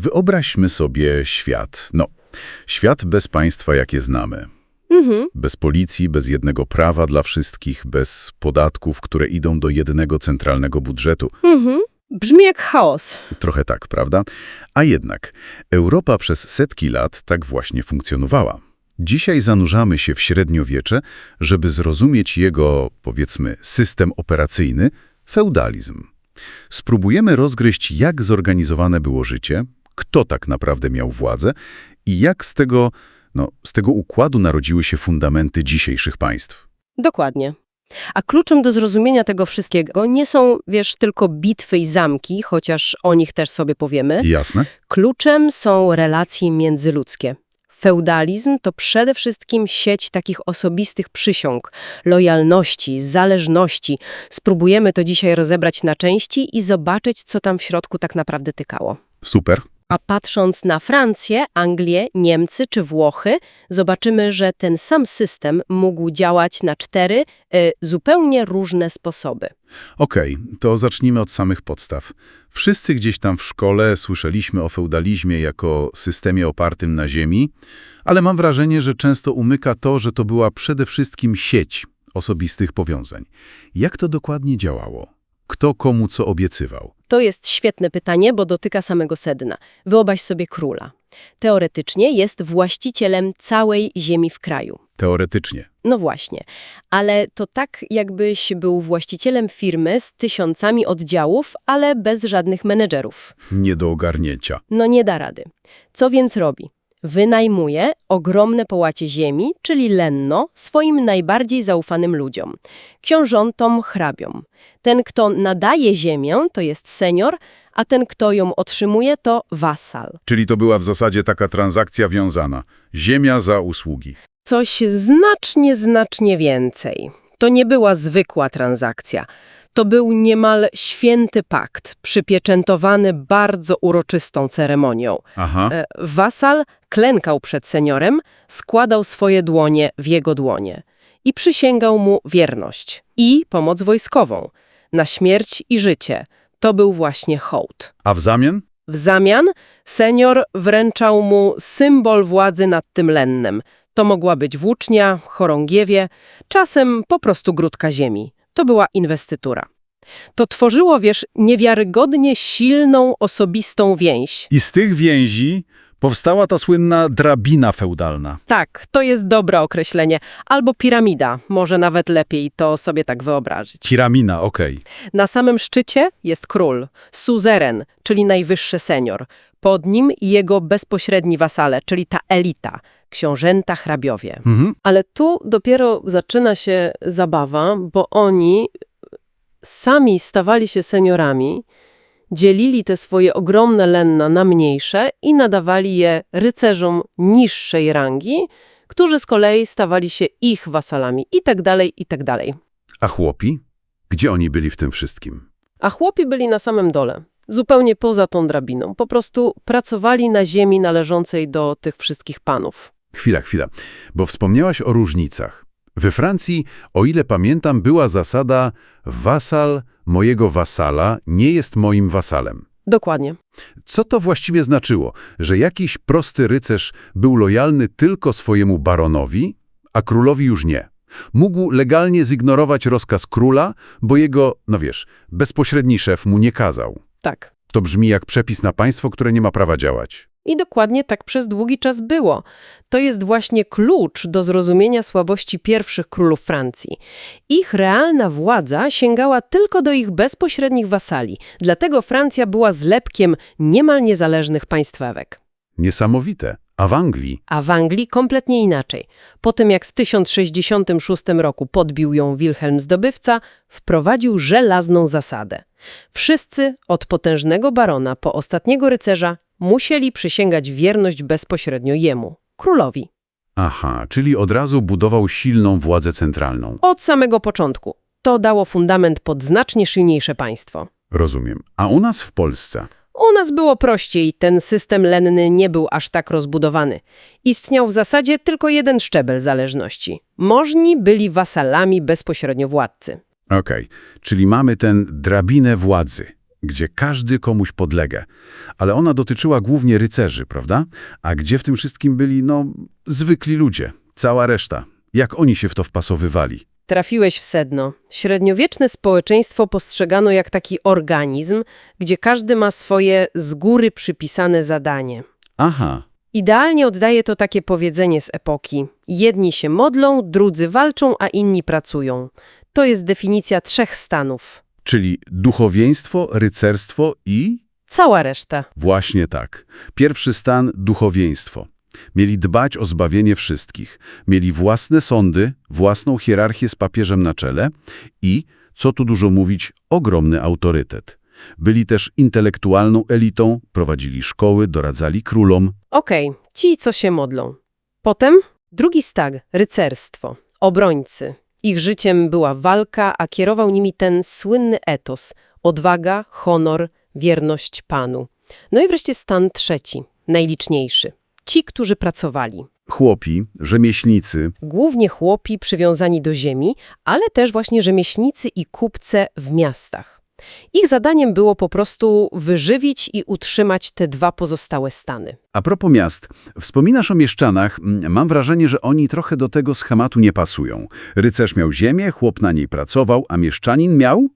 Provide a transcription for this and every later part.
Wyobraźmy sobie świat. No, świat bez państwa, jakie znamy. Mhm. Bez policji, bez jednego prawa dla wszystkich, bez podatków, które idą do jednego centralnego budżetu. Mhm. Brzmi jak chaos. Trochę tak, prawda? A jednak Europa przez setki lat tak właśnie funkcjonowała. Dzisiaj zanurzamy się w średniowiecze, żeby zrozumieć jego, powiedzmy, system operacyjny feudalizm. Spróbujemy rozgryźć, jak zorganizowane było życie, kto tak naprawdę miał władzę i jak z tego, no, z tego układu narodziły się fundamenty dzisiejszych państw. Dokładnie. A kluczem do zrozumienia tego wszystkiego nie są, wiesz, tylko bitwy i zamki, chociaż o nich też sobie powiemy. Jasne? Kluczem są relacje międzyludzkie. Feudalizm to przede wszystkim sieć takich osobistych przysiąg, lojalności, zależności. Spróbujemy to dzisiaj rozebrać na części i zobaczyć, co tam w środku tak naprawdę tykało. Super. A patrząc na Francję, Anglię, Niemcy czy Włochy, zobaczymy, że ten sam system mógł działać na cztery y, zupełnie różne sposoby. Okej, to zacznijmy od samych podstaw. Wszyscy gdzieś tam w szkole słyszeliśmy o feudalizmie jako systemie opartym na ziemi, ale mam wrażenie, że często umyka to, że to była przede wszystkim sieć osobistych powiązań. Jak to dokładnie działało? Kto komu co obiecywał? To jest świetne pytanie, bo dotyka samego sedna. Wyobraź sobie króla. Teoretycznie jest właścicielem całej ziemi w kraju. Teoretycznie. No właśnie, ale to tak jakbyś był właścicielem firmy z tysiącami oddziałów, ale bez żadnych menedżerów. Nie do ogarnięcia. No nie da rady. Co więc robi? Wynajmuje ogromne połacie ziemi, czyli lenno, swoim najbardziej zaufanym ludziom. Książątom, hrabiom. Ten, kto nadaje ziemię, to jest senior, a ten, kto ją otrzymuje, to wasal. Czyli to była w zasadzie taka transakcja wiązana. Ziemia za usługi. Coś znacznie, znacznie więcej. To nie była zwykła transakcja. To był niemal święty pakt, przypieczętowany bardzo uroczystą ceremonią. Aha. E, Wasal klękał przed seniorem, składał swoje dłonie w jego dłonie i przysięgał mu wierność i pomoc wojskową na śmierć i życie. To był właśnie hołd. A w zamian? W zamian senior wręczał mu symbol władzy nad tym lennem. To mogła być włócznia, chorągiewie, czasem po prostu grudka ziemi. To była inwestytura. To tworzyło, wiesz, niewiarygodnie silną, osobistą więź. I z tych więzi powstała ta słynna drabina feudalna. Tak, to jest dobre określenie. Albo piramida, może nawet lepiej to sobie tak wyobrazić. Piramina, okej. Na samym szczycie jest król, suzeren, czyli najwyższy senior. Pod nim jego bezpośredni wasale, czyli ta elita, książęta hrabiowie. Mhm. Ale tu dopiero zaczyna się zabawa, bo oni sami stawali się seniorami, dzielili te swoje ogromne lenna na mniejsze i nadawali je rycerzom niższej rangi, którzy z kolei stawali się ich wasalami i tak dalej, i tak dalej. A chłopi? Gdzie oni byli w tym wszystkim? A chłopi byli na samym dole, zupełnie poza tą drabiną. Po prostu pracowali na ziemi należącej do tych wszystkich panów. Chwila, chwila, bo wspomniałaś o różnicach. We Francji, o ile pamiętam, była zasada wasal mojego wasala nie jest moim wasalem. Dokładnie. Co to właściwie znaczyło? Że jakiś prosty rycerz był lojalny tylko swojemu baronowi, a królowi już nie. Mógł legalnie zignorować rozkaz króla, bo jego, no wiesz, bezpośredni szef mu nie kazał. Tak. To brzmi jak przepis na państwo, które nie ma prawa działać. I dokładnie tak przez długi czas było. To jest właśnie klucz do zrozumienia słabości pierwszych królów Francji. Ich realna władza sięgała tylko do ich bezpośrednich wasali, dlatego Francja była zlepkiem niemal niezależnych państwewek. Niesamowite. A w Anglii? A w Anglii kompletnie inaczej. Po tym jak z 1066 roku podbił ją Wilhelm Zdobywca, wprowadził żelazną zasadę. Wszyscy, od potężnego barona po ostatniego rycerza, musieli przysięgać wierność bezpośrednio jemu, królowi. Aha, czyli od razu budował silną władzę centralną. Od samego początku. To dało fundament pod znacznie silniejsze państwo. Rozumiem. A u nas w Polsce? U nas było prościej, ten system lenny nie był aż tak rozbudowany. Istniał w zasadzie tylko jeden szczebel zależności. Możni byli wasalami bezpośrednio władcy. Okej, czyli mamy ten drabinę władzy. gdzie każdy komuś podlega. Ale ona dotyczyła głównie rycerzy, prawda? A gdzie w tym wszystkim byli, no, zwykli ludzie, cała reszta. Jak oni się w to wpasowywali? Trafiłeś w sedno. Średniowieczne społeczeństwo postrzegano jak taki organizm, gdzie każdy ma swoje z góry przypisane zadanie. Aha, Idealnie oddaje to takie powiedzenie z epoki. Jedni się modlą, drudzy walczą, a inni pracują. To jest definicja trzech stanów. czyli duchowieństwo, rycerstwo i... Cała reszta. Właśnie tak. Pierwszy stan – duchowieństwo. Mieli dbać o zbawienie wszystkich. Mieli własne sądy, własną hierarchię z papieżem na czele i, co tu dużo mówić, ogromny autorytet. Byli też intelektualną elitą, prowadzili szkoły, doradzali królom. Okej, ci, co się modlą. Potem drugi stag, rycerstwo, obrońcy. Ich życiem była walka, a kierował nimi ten słynny etos – odwaga, honor, wierność Panu. No i wreszcie stan trzeci, najliczniejszy. Ci, którzy pracowali. Chłopi, rzemieślnicy, Głównie chłopi przywiązani do ziemi, ale też właśnie rzemieślnicy i kupce w miastach. Ich zadaniem było po prostu wyżywić i utrzymać te dwa pozostałe stany. A propos miast, wspominasz o mieszczanach, mm, mam wrażenie, że oni trochę do tego schematu nie pasują. Rycerz miał ziemię, chłop na niej pracował, a mieszczanin miał,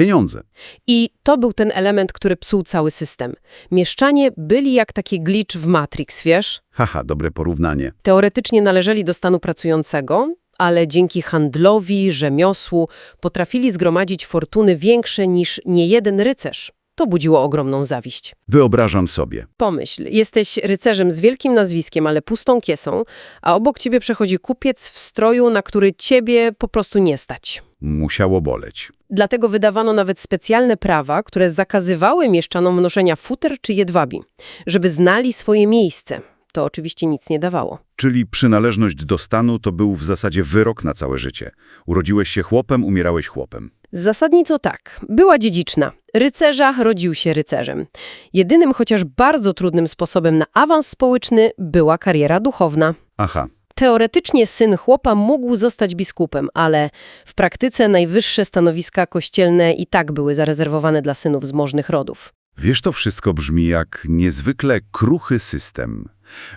pieniądze. I to był ten element, który psuł cały system. Mieszczanie byli jak taki glitch w Matrix, wiesz? Haha, dobre porównanie. Teoretycznie należeli do stanu pracującego, ale dzięki handlowi, rzemiosłu potrafili zgromadzić fortuny większe niż niejeden rycerz. To budziło ogromną zawiść. Wyobrażam sobie. Pomyśl, jesteś rycerzem z wielkim nazwiskiem, ale pustą kiesą, a obok ciebie przechodzi kupiec w stroju, na który ciebie po prostu nie stać. Musiało boleć. Dlatego wydawano nawet specjalne prawa, które zakazywały mieszczanom noszenia futer czy jedwabi, żeby znali swoje miejsce. To oczywiście nic nie dawało. Czyli przynależność do stanu to był w zasadzie wyrok na całe życie. Urodziłeś się chłopem, umierałeś chłopem. Zasadniczo tak. Była dziedziczna. Rycerza rodził się rycerzem. Jedynym, chociaż bardzo trudnym sposobem na awans społeczny była kariera duchowna. Aha, Teoretycznie syn chłopa mógł zostać biskupem, ale w praktyce najwyższe stanowiska kościelne i tak były zarezerwowane dla synów z możnych rodów. wiesz, to wszystko brzmi jak niezwykle kruchy system.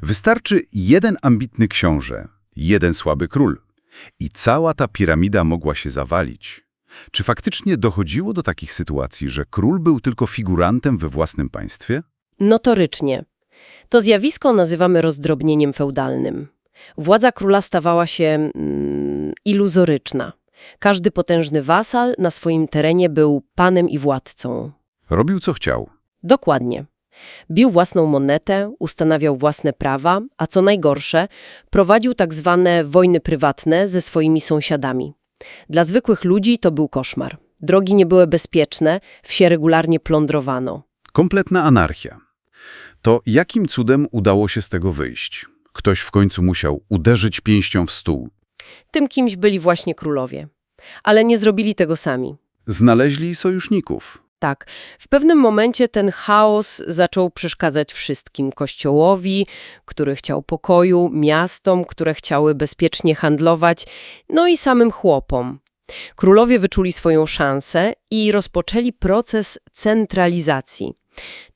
Wystarczy jeden ambitny książę, jeden słaby król i cała ta piramida mogła się zawalić. Czy faktycznie dochodziło do takich sytuacji, że król był tylko figurantem we własnym państwie? Notorycznie. To zjawisko nazywamy rozdrobnieniem feudalnym. Władza króla stawała się mm, iluzoryczna. Każdy potężny wasal na swoim terenie był panem i władcą. Robił co chciał. Dokładnie. Bił własną monetę, ustanawiał własne prawa, a co najgorsze, prowadził tak zwane wojny prywatne ze swoimi sąsiadami. Dla zwykłych ludzi to był koszmar. Drogi nie były bezpieczne, wsie regularnie plądrowano. Kompletna anarchia. To jakim cudem udało się z tego wyjść? Ktoś w końcu musiał uderzyć pięścią w stół. Tym kimś byli właśnie królowie. Ale nie zrobili tego sami. Znaleźli sojuszników. Tak, w pewnym momencie ten chaos zaczął przeszkadzać wszystkim. Kościołowi, który chciał pokoju, miastom, które chciały bezpiecznie handlować, no i samym chłopom. Królowie wyczuli swoją szansę i rozpoczęli proces centralizacji,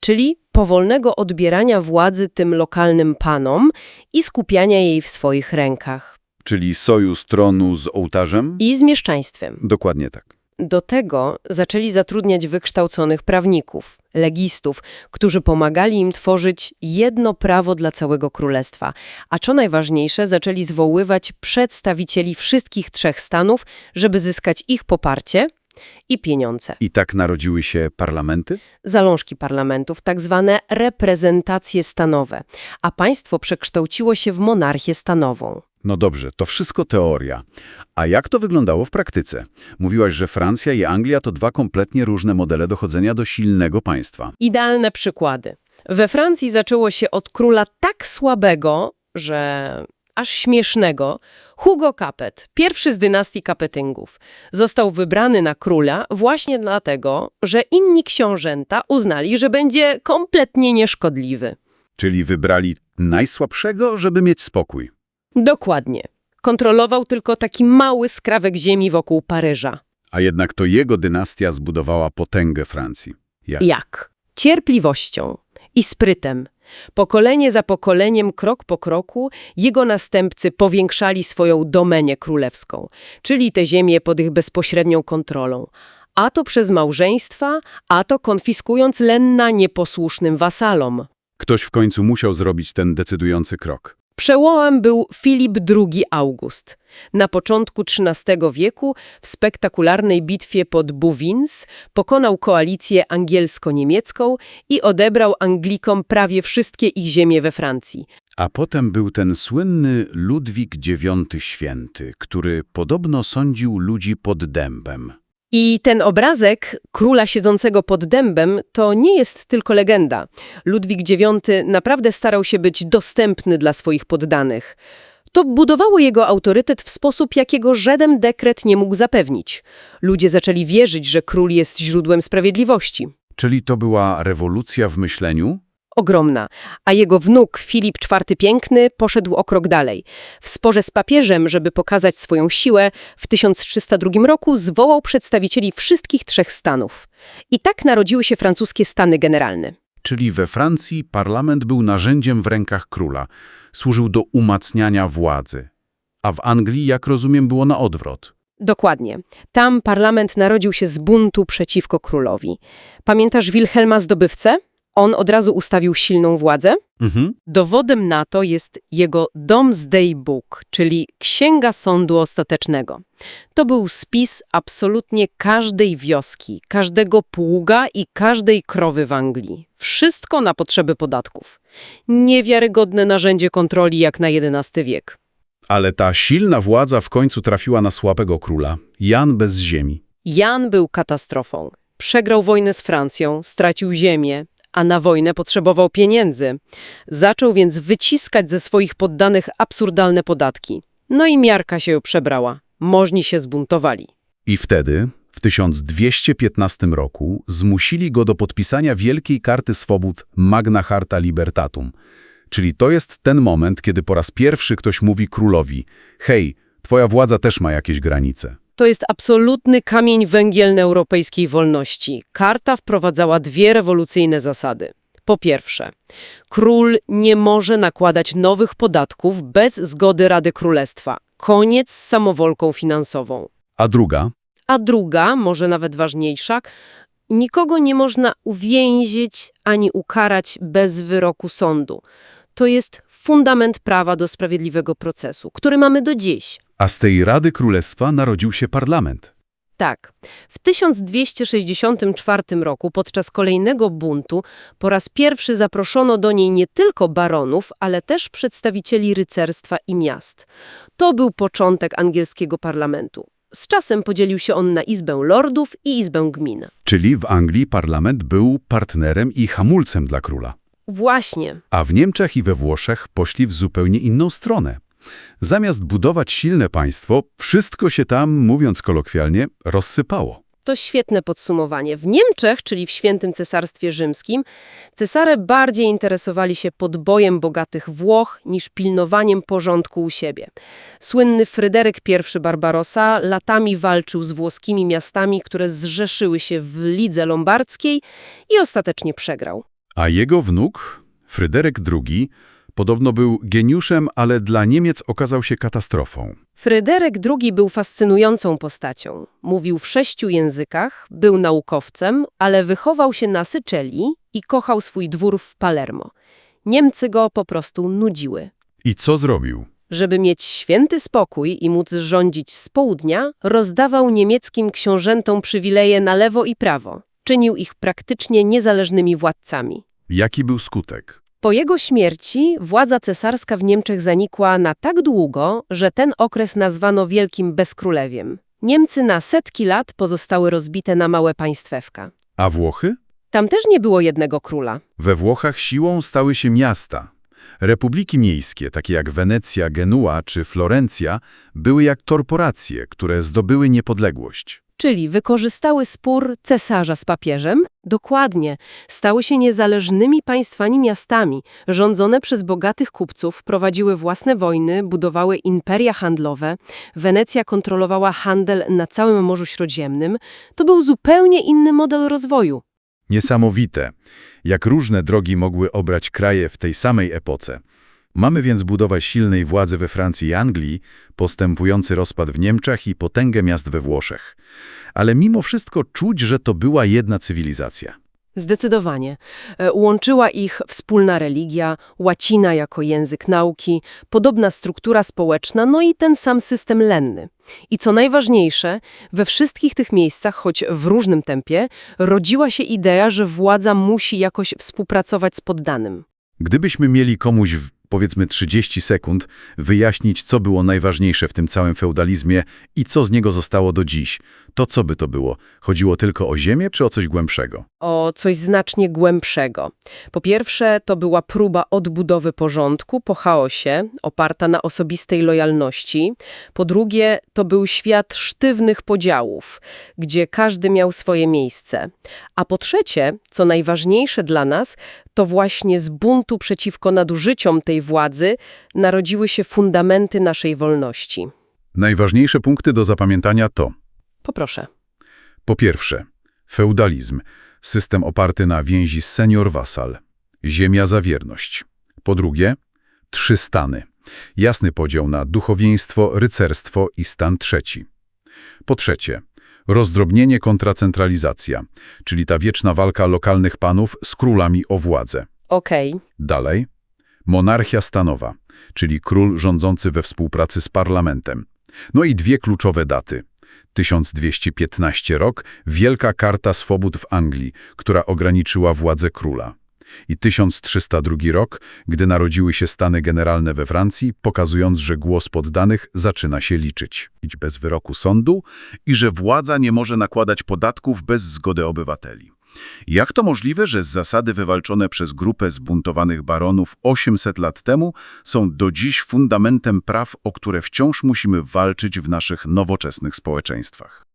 czyli powolnego odbierania władzy tym lokalnym panom i skupiania jej w swoich rękach. Czyli sojusz tronu z ołtarzem? I z mieszczaństwem. Dokładnie tak. Do tego zaczęli zatrudniać wykształconych prawników, legistów, którzy pomagali im tworzyć jedno prawo dla całego królestwa. A co najważniejsze, zaczęli zwoływać przedstawicieli wszystkich trzech stanów, żeby zyskać ich poparcie i pieniądze. I tak narodziły się parlamenty? Zalążki parlamentów, tak zwane reprezentacje stanowe, a państwo przekształciło się w monarchię stanową. No dobrze, to wszystko teoria. A jak to wyglądało w praktyce? Mówiłaś, że Francja i Anglia to dwa kompletnie różne modele dochodzenia do silnego państwa. Idealne przykłady. We Francji zaczęło się od króla tak słabego, że aż śmiesznego, Hugo Capet, pierwszy z dynastii Capetyngów. Został wybrany na króla właśnie dlatego, że inni książęta uznali, że będzie kompletnie nieszkodliwy. Czyli wybrali najsłabszego, żeby mieć spokój. Dokładnie. Kontrolował tylko taki mały skrawek ziemi wokół Paryża. A jednak to jego dynastia zbudowała potęgę Francji. Jak? Jak? Cierpliwością i sprytem. Pokolenie za pokoleniem, krok po kroku, jego następcy powiększali swoją domenię królewską, czyli te ziemie pod ich bezpośrednią kontrolą. A to przez małżeństwa, a to konfiskując lenna nieposłusznym wasalom. Ktoś w końcu musiał zrobić ten decydujący krok. Przełomem był Filip II August. Na początku XIII wieku w spektakularnej bitwie pod Bouvines pokonał koalicję angielsko-niemiecką i odebrał Anglikom prawie wszystkie ich ziemie we Francji. A potem był ten słynny Ludwik IX Święty, który podobno sądził ludzi pod dębem. I ten obrazek króla siedzącego pod dębem to nie jest tylko legenda. Ludwik IX naprawdę starał się być dostępny dla swoich poddanych. To budowało jego autorytet w sposób, jakiego żaden dekret nie mógł zapewnić. Ludzie zaczęli wierzyć, że król jest źródłem sprawiedliwości. Czyli to była rewolucja w myśleniu? Ogromna. A jego wnuk, Filip IV Piękny, poszedł o krok dalej. W sporze z papieżem, żeby pokazać swoją siłę, w 1302 roku zwołał przedstawicieli wszystkich trzech stanów. I tak narodziły się francuskie stany generalne. Czyli we Francji parlament był narzędziem w rękach króla, służył do umacniania władzy. A w Anglii, jak rozumiem, było na odwrót. Dokładnie. Tam parlament narodził się z buntu przeciwko królowi. Pamiętasz Wilhelma Zdobywcę? On od razu ustawił silną władzę. Mhm. Dowodem na to jest jego Domesday Book, czyli Księga Sądu Ostatecznego. To był spis absolutnie każdej wioski, każdego pługa i każdej krowy w Anglii. Wszystko na potrzeby podatków. Niewiarygodne narzędzie kontroli jak na XI wiek. Ale ta silna władza w końcu trafiła na słabego króla, Jan bez ziemi. Jan był katastrofą. Przegrał wojnę z Francją, stracił ziemię, a na wojnę potrzebował pieniędzy. Zaczął więc wyciskać ze swoich poddanych absurdalne podatki. No i miarka się przebrała. Możni się zbuntowali. I wtedy, w 1215 roku, zmusili go do podpisania Wielkiej Karty Swobód Magna Charta Libertatum. Czyli to jest ten moment, kiedy po raz pierwszy ktoś mówi królowi hej, twoja władza też ma jakieś granice. To jest absolutny kamień węgielny europejskiej wolności. Karta wprowadzała dwie rewolucyjne zasady. Po pierwsze, król nie może nakładać nowych podatków bez zgody Rady Królestwa. Koniec z samowolką finansową. A druga, A druga, może nawet ważniejsza, nikogo nie można uwięzić ani ukarać bez wyroku sądu. To jest fundament prawa do sprawiedliwego procesu, który mamy do dziś. A z tej Rady Królestwa narodził się parlament. Tak. W 1264 roku podczas kolejnego buntu po raz pierwszy zaproszono do niej nie tylko baronów, ale też przedstawicieli rycerstwa i miast. To był początek angielskiego parlamentu. Z czasem podzielił się on na Izbę Lordów i Izbę Gmin. Czyli w Anglii parlament był partnerem i hamulcem dla króla. Właśnie. A w Niemczech i we Włoszech poszli w zupełnie inną stronę. Zamiast budować silne państwo, wszystko się tam, mówiąc kolokwialnie, rozsypało. To świetne podsumowanie. W Niemczech, czyli w Świętym Cesarstwie Rzymskim, cesarze bardziej interesowali się podbojem bogatych Włoch niż pilnowaniem porządku u siebie. Słynny Fryderyk I Barbarossa latami walczył z włoskimi miastami, które zrzeszyły się w Lidze Lombardzkiej i ostatecznie przegrał. A jego wnuk, Fryderyk II, podobno był geniuszem, ale dla Niemiec okazał się katastrofą. Fryderyk II był fascynującą postacią. Mówił w sześciu językach, był naukowcem, ale wychował się na Syczelii i kochał swój dwór w Palermo. Niemcy go po prostu nudziły. I co zrobił? Żeby mieć święty spokój i móc rządzić z południa, rozdawał niemieckim książętom przywileje na lewo i prawo. Czynił ich praktycznie niezależnymi władcami. Jaki był skutek? Po jego śmierci władza cesarska w Niemczech zanikła na tak długo, że ten okres nazwano Wielkim Bezkrólewiem. Niemcy na setki lat pozostały rozbite na małe państwewka. A Włochy? Tam też nie było jednego króla. We Włochach siłą stały się miasta. Republiki miejskie, takie jak Wenecja, Genua czy Florencja, były jak korporacje, które zdobyły niepodległość. Czyli wykorzystały spór cesarza z papieżem? Dokładnie. Stały się niezależnymi państwami miastami, rządzone przez bogatych kupców, prowadziły własne wojny, budowały imperia handlowe. Wenecja kontrolowała handel na całym Morzu Śródziemnym. To był zupełnie inny model rozwoju. Niesamowite, jak różne drogi mogły obrać kraje w tej samej epoce. Mamy więc budowę silnej władzy we Francji i Anglii, postępujący rozpad w Niemczech i potęgę miast we Włoszech. Ale mimo wszystko czuć, że to była jedna cywilizacja. Zdecydowanie. E, Łączyła ich wspólna religia, łacina jako język nauki, podobna struktura społeczna, no i ten sam system lenny. I co najważniejsze, we wszystkich tych miejscach, choć w różnym tempie, rodziła się idea, że władza musi jakoś współpracować z poddanym. Gdybyśmy mieli komuś w powiedzmy 30 sekund wyjaśnić, co było najważniejsze w tym całym feudalizmie i co z niego zostało do dziś, to co by to było? Chodziło tylko o ziemię czy o coś głębszego? o coś znacznie głębszego. Po pierwsze, to była próba odbudowy porządku po chaosie, oparta na osobistej lojalności. Po drugie, to był świat sztywnych podziałów, gdzie każdy miał swoje miejsce. A po trzecie, co najważniejsze dla nas, to właśnie z buntu przeciwko nadużyciom tej władzy narodziły się fundamenty naszej wolności. Najważniejsze punkty do zapamiętania to Poproszę. Po pierwsze, feudalizm, system oparty na więzi senior-wasal, ziemia za wierność. Po drugie, trzy stany, jasny podział na duchowieństwo, rycerstwo i stan trzeci. Po trzecie, rozdrobnienie kontra centralizacja, czyli ta wieczna walka lokalnych panów z królami o władzę. Okej. Dalej, monarchia stanowa, czyli król rządzący we współpracy z parlamentem. No i dwie kluczowe daty. 1215 rok, Wielka Karta Swobód w Anglii, która ograniczyła władzę króla. I 1302 rok, gdy narodziły się Stany Generalne we Francji, pokazując, że głos poddanych zaczyna się liczyć. Bez wyroku sądu i że władza nie może nakładać podatków bez zgody obywateli. Jak to możliwe, że zasady wywalczone przez grupę zbuntowanych baronów 800 lat temu są do dziś fundamentem praw, o które wciąż musimy walczyć w naszych nowoczesnych społeczeństwach?